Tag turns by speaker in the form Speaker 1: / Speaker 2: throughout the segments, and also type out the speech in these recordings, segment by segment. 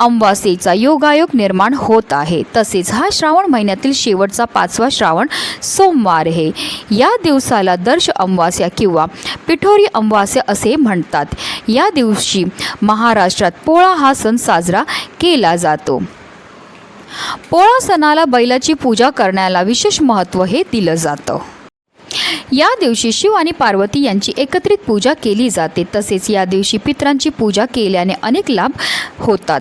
Speaker 1: अमावास्येचा योगायोग निर्माण होत आहे. तसेच हा श्रावण महिन्यातील शेवटचा पाचवा श्रावण सोमवार आहे. या दिवसाला दर्श अमावास्या किंवा पिठोरी अमावास्या असे म्हणतात. या दिवशी महाराष्ट्रात पोळा हा सण साजरा केला जातो. पोळा सणाला बैलाची पूजा करण्याला विशेष महत्त्व हे दिलं जातं. या दिवशी शिव आणि पार्वती यांची एकत्रित पूजा केली जाते. तसेच या दिवशी पितरांची पूजा केल्याने अनेक लाभ होतात.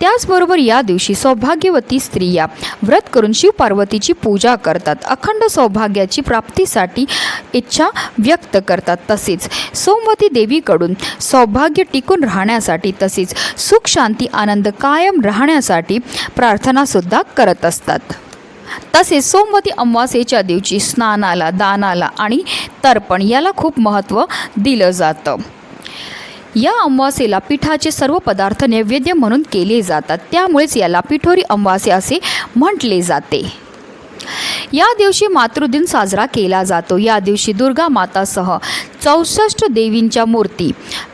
Speaker 1: त्याचबरोबर या दिवशी सौभाग्यवती स्त्रिया व्रत करून शिव पार्वतीची पूजा करतात. अखंड सौभाग्याची प्राप्तीसाठी इच्छा व्यक्त करतात. तसेच सोमवती देवीकडून सौभाग्य टिकून राहण्यासाठी तसेच सुख शांती आनंद कायम राहण्यासाठी प्रार्थनासुद्धा करत असतात. तसेच सोमवती अमावास्येच्या दिवशी स्नानाला दानाला आणि तर्पण याला खूप महत्त्व दिलं जातं. या अमावासेला पिठाचे सर्व पदार्थ नैवेद्य म्हणून केले जातात. त्यामुळेच याला पिठोरी अमावासे असे म्हटले जाते. या दिवशी मातृदिन साजरा केला जातो. या दिवशी दुर्गा मातासह चौसष्ट देवींच्या मूर्ती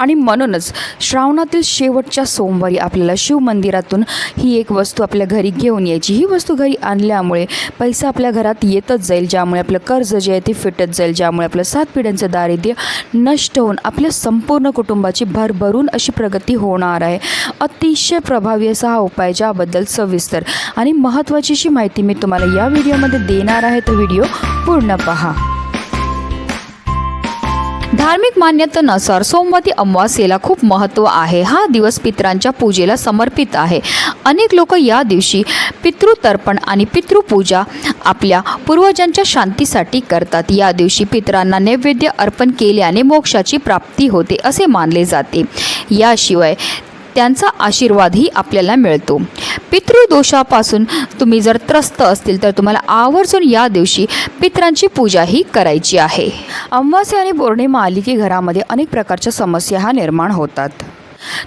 Speaker 1: आणि म्हणूनच श्रावणातील शेवटच्या सोमवारी आपल्याला शिव मंदिरातून ही एक वस्तू आपल्या घरी घेऊन यायची. ही वस्तू घरी आणल्यामुळे पैसा आपल्या घरात येतच जाईल ज्यामुळे आपलं कर्ज जे आहे ते फिटत जाईल ज्यामुळे आपलं सात पिढ्यांचं दारिद्र्य नष्ट होऊन आपल्या संपूर्ण कुटुंबाची भरभरून अशी प्रगती होणार आहे. अतिशय प्रभावी असा हा उपाय ज्याबद्दल सविस्तर आणि महत्त्वाची अशी माहिती मी तुम्हाला या व्हिडिओमध्ये देणार आहे. तर व्हिडिओ पूर्ण पहा. धार्मिक मान्यतेनुसार सोमवती अमावास्येला खूप महत्त्व आहे. हा दिवस पितरांच्या पूजेला समर्पित आहे. अनेक लोक या दिवशी पितृतर्पण आणि पितृपूजा आपल्या पूर्वजांच्या शांतीसाठी करतात. या दिवशी पितरांना नैवेद्य अर्पण केल्याने मोक्षाची प्राप्ती होते असे मानले जाते. याशिवाय त्यांचा आशीर्वादही आपल्याला मिळतो. पितृदोषापासून तुम्ही जर त्रस्त असतील तर तुम्हाला आवर्जून या दिवशी पितरांची पूजाही करायची आहे. अमावास्या आणि पौर्णिमा आली की घरामध्ये अनेक प्रकारच्या समस्या हा निर्माण होतात.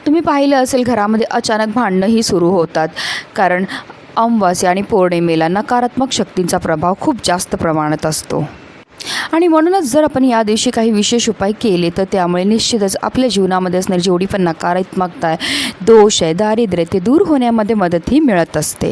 Speaker 1: तुम्ही पाहिलं असेल घरामध्ये अचानक भांडणंही सुरू होतात. कारण अमावास्या आणि पौर्णिमेला नकारात्मक शक्तींचा प्रभाव खूप जास्त प्रमाणात असतो. आणि म्हणूनच जर आपण या दिवशी काही विशेष उपाय केले तर त्यामुळे निश्चितच आपल्या जीवनामध्ये असणारी जेवढी पण नकारात्मकता आहे दोष आहे दारिद्र्य ते दूर होण्यामध्ये मदतही मिळत असते.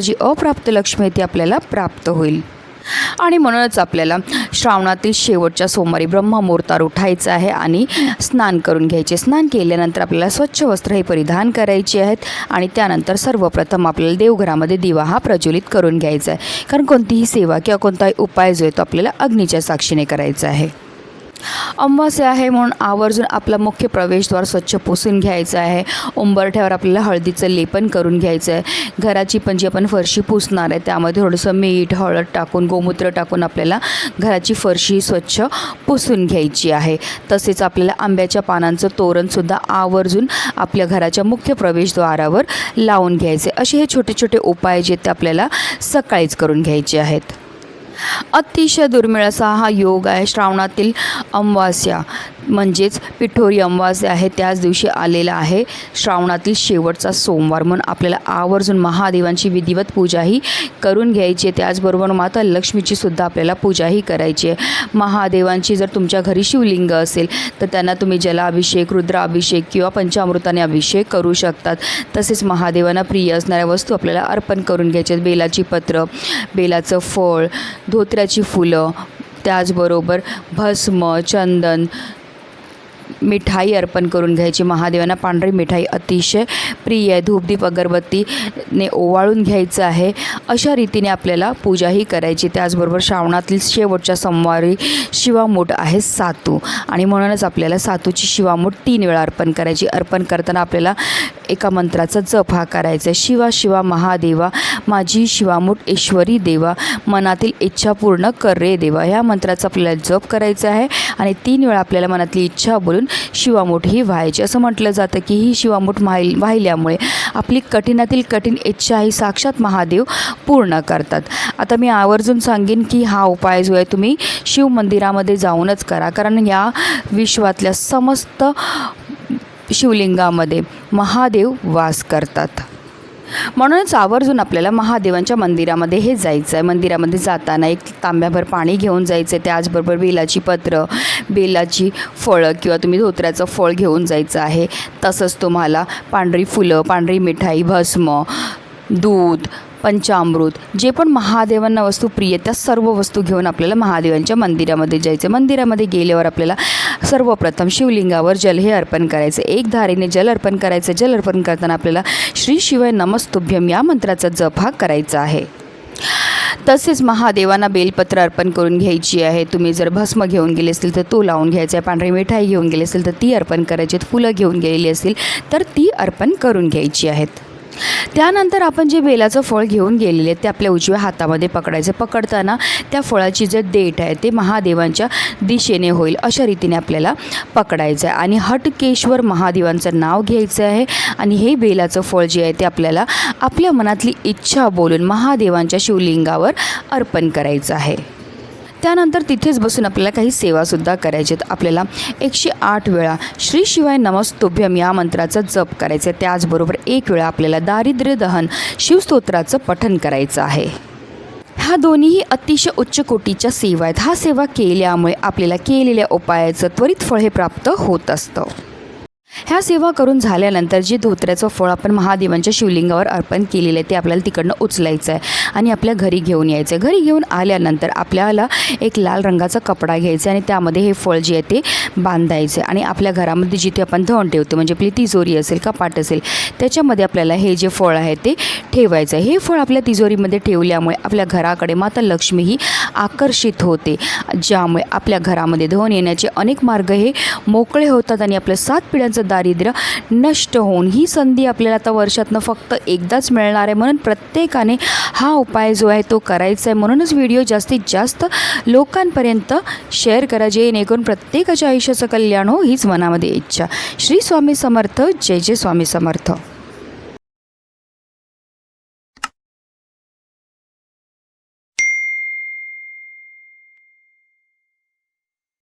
Speaker 1: जी अप्राप्त लक्ष्मी आहे ती आपल्याला प्राप्त होईल. आणि म्हणूनच आपल्याला श्रावणातील शेवटच्या सोमवारी ब्रह्ममुहूर्तावर उठायचं आहे आणि स्नान करून घ्यायचे. स्नान केल्यानंतर आपल्याला स्वच्छ वस्त्र हे परिधान करायचे आहेत आणि त्यानंतर सर्वप्रथम आपल्याला देवघरामध्ये दिवा हा प्रज्वलित करून घ्यायचा आहे. कारण कोणतीही सेवा किंवा कोणताही उपाय जो आहे तो आपल्याला अग्नीच्या साक्षीने करायचा आहे. अमावास्या आहे म्हणून आवर्जून आपला मुख्य प्रवेशद्वार स्वच्छ पुसून घ्यायचं आहे. उंबरठ्यावर आपल्याला हळदीचं लेपन करून घ्यायचं आहे. घराची पण जी आपण फरशी पुसणार आहे त्यामध्ये थोडंसं मीठ हळद टाकून गोमूत्र टाकून आपल्याला घराची फरशी स्वच्छ पुसून घ्यायची आहे. तसेच आपल्याला आंब्याच्या पानांचं तोरणसुद्धा आवर्जून आपल्या घराच्या मुख्य प्रवेशद्वारावर लावून घ्यायचे असे हे छोटे छोटे उपाय जे ते आपल्याला सकाळीच करून घ्यायचे आहेत. अतिशय दुर्मिळ असा हा योग आहे श्रावणातील अमावास्या. म्हणजेच पिठोरी अमावास्या आहे त्याच दिवशी आलेला आहे. श्रावणातील शेवटचा सोमवार म्हणून आपल्याला आवर्जून महादेवांची विधिवत पूजाही करून घ्यायची आहे. त्याचबरोबर माता लक्ष्मीची सुद्धा आपल्याला पूजाही करायची आहे. महादेवांची जर तुमच्या घरी शिवलिंग असेल तर त्यांना तुम्ही जलाभिषेक रुद्राभिषेक किंवा पंचामृताने अभिषेक करू शकतात. तसेच महादेवांना प्रिय असणाऱ्या वस्तू आपल्याला अर्पण करून घ्यायच्या आहेत. बेलाची पत्र बेलाचं फळ धोत्र्याची फुलं त्याचबरोबर भस्म चंदन मिठाई अर्पण करून घ्यायची. महादेवांना पांढरी मिठाई अतिशय प्रिय आहे. धूपदीप अगरबत्तीने ओवाळून घ्यायचं आहे. अशा रीतीने आपल्याला पूजाही करायची. त्याचबरोबर श्रावणातील शेवटच्या सोमवारी शिवामूठ आहे सातू. आणि म्हणूनच आपल्याला सातूची शिवामूठ तीन वेळा अर्पण करायची. अर्पण करताना आपल्याला एका मंत्राचा जप हा करायचा आहे शिवा शिवा महादेवा माझी शिवामूठ ईश्वरी देवा मनातील इच्छा पूर्ण कर रे देवा. ह्या मंत्राचा आपल्याला जप करायचा आहे आणि तीन वेळा आपल्याला मनातली इच्छा बोलून शिवामूठ ही व्हायची. असं म्हटलं जातं की ही शिवामूठ वाहि वाहिल्यामुळे आपली कठीणातील कठीण इच्छा ही साक्षात महादेव पूर्ण करतात. आता मी आवर्जून सांगेन की हा उपाय जो आहे तुम्ही शिव मंदिरामध्ये जाऊनच करा. कारण या विश्वातल्या समस्त शिवलिंगामध्ये महादेव वास करतात. म्हणूनच आवर्जून आपल्याला महादेवांच्या मंदिरामध्ये हे जायचं आहे मंदिरामध्ये जाताना एक तांब्याभर पाणी घेऊन जायचं आहे त्याचबरोबर बेलाची पत्र बेलाची फळं किंवा तुम्ही धोत्र्याचं फळ घेऊन जायचं आहे. तसंच तुम्हाला पांढरी फुलं पांढरी मिठाई भस्म दूध पंचामृत जे पण महादेवांना वस्तू प्रिय त्या सर्व वस्तू घेऊन आपल्याला महादेवांच्या मंदिरामध्ये जायचं मंदिरामध्ये गेल्यावर आपल्याला सर्वप्रथम शिवलिंगावर जल हे अर्पण करायचे. एक धारेने जल अर्पण करायचं. जल अर्पण करताना आपल्याला श्री शिवाय नमस्तुभ्यम या मंत्राचा जप हा करायचा आहे. तसेच महादेवांना बेलपत्र अर्पण करून घ्यायची आहे. तुम्ही जर भस्म घेऊन गेले असतील तर तो लावून घ्यायचा आहे. पांढरी मिठाई घेऊन गेली असेल तर ती अर्पण करायची आहेत. फुलं घेऊन गेलेली असतील तर ती अर्पण करून घ्यायची आहेत. त्यानंतर आपण जे बेलाचं फळ घेऊन गेलेले ते आपल्या उजव्या हातामध्ये पकडायचं. पकडताना त्या फळाची जे देठ आहे ते महादेवांच्या दिशेने होईल अशा रीतीने आपल्याला पकडायचं आहे. आणि हटकेश्वर महादेवांचं नाव घ्यायचं आहे. आणि हे बेलाचं फळ जे आहे ते आपल्याला आपल्या मनातली इच्छा बोलून महादेवांच्या शिवलिंगावर अर्पण करायचं आहे. त्यानंतर तिथेच बसून आपल्याला काही सेवासुद्धा करायच्या आहेत. आपल्याला एकशे आठ वेळा श्री शिवाय नमस्तुभ्यम या मंत्राचा जप करायचा आहे त्याचबरोबर एक वेळा आपल्याला दारिद्र्य दहन शिवस्तोत्राचं पठन करायचं आहे. ह्या दोन्हीही अतिशय उच्च कोटीच्या सेवा आहेत. हा सेवा केल्यामुळे आपल्याला केलेल्या उपायाचं त्वरित फळ हे प्राप्त होत असतं. ह्या सेवा करून झाल्यानंतर जे धोत्र्याचं फळ आपण महादेवांच्या शिवलिंगावर अर्पण केलेलं आहे ते आपल्याला तिकडनं उचलायचं आहे आणि आपल्या घरी घेऊन यायचं आहे. घरी घेऊन आल्यानंतर आपल्याला एक लाल रंगाचा कपडा घ्यायचा आणि त्यामध्ये हे फळ जे आहे ते बांधायचं आणि आपल्या घरामध्ये जिथे आपण धन ठेवतो म्हणजे आपली तिजोरी असेल कपाट असेल त्याच्यामध्ये आपल्याला हे जे फळ आहे ते ठेवायचं आहे. हे फळ आपल्या तिजोरीमध्ये ठेवल्यामुळे आपल्या घराकडे माता लक्ष्मी ही आकर्षित होते ज्यामुळे आपल्या घरामध्ये धन येण्याचे अनेक मार्ग हे मोकळे होतात आणि आपल्या सात पिढ्यांचं दारिद्र्य नष्ट होऊन ही संधी आपल्याला आता वर्षातनं फक्त एकदाच मिळणार आहे. म्हणून प्रत्येकाने हा उपाय जो आहे तो करायचा आहे. म्हणूनच व्हिडिओ जास्तीत जास्त लोकांपर्यंत शेअर करा जेणेकरून प्रत्येकाच्या आयुष्याचं कल्याण हो हीच मनामध्ये इच्छा. श्री स्वामी समर्थ. जय जय स्वामी समर्थ.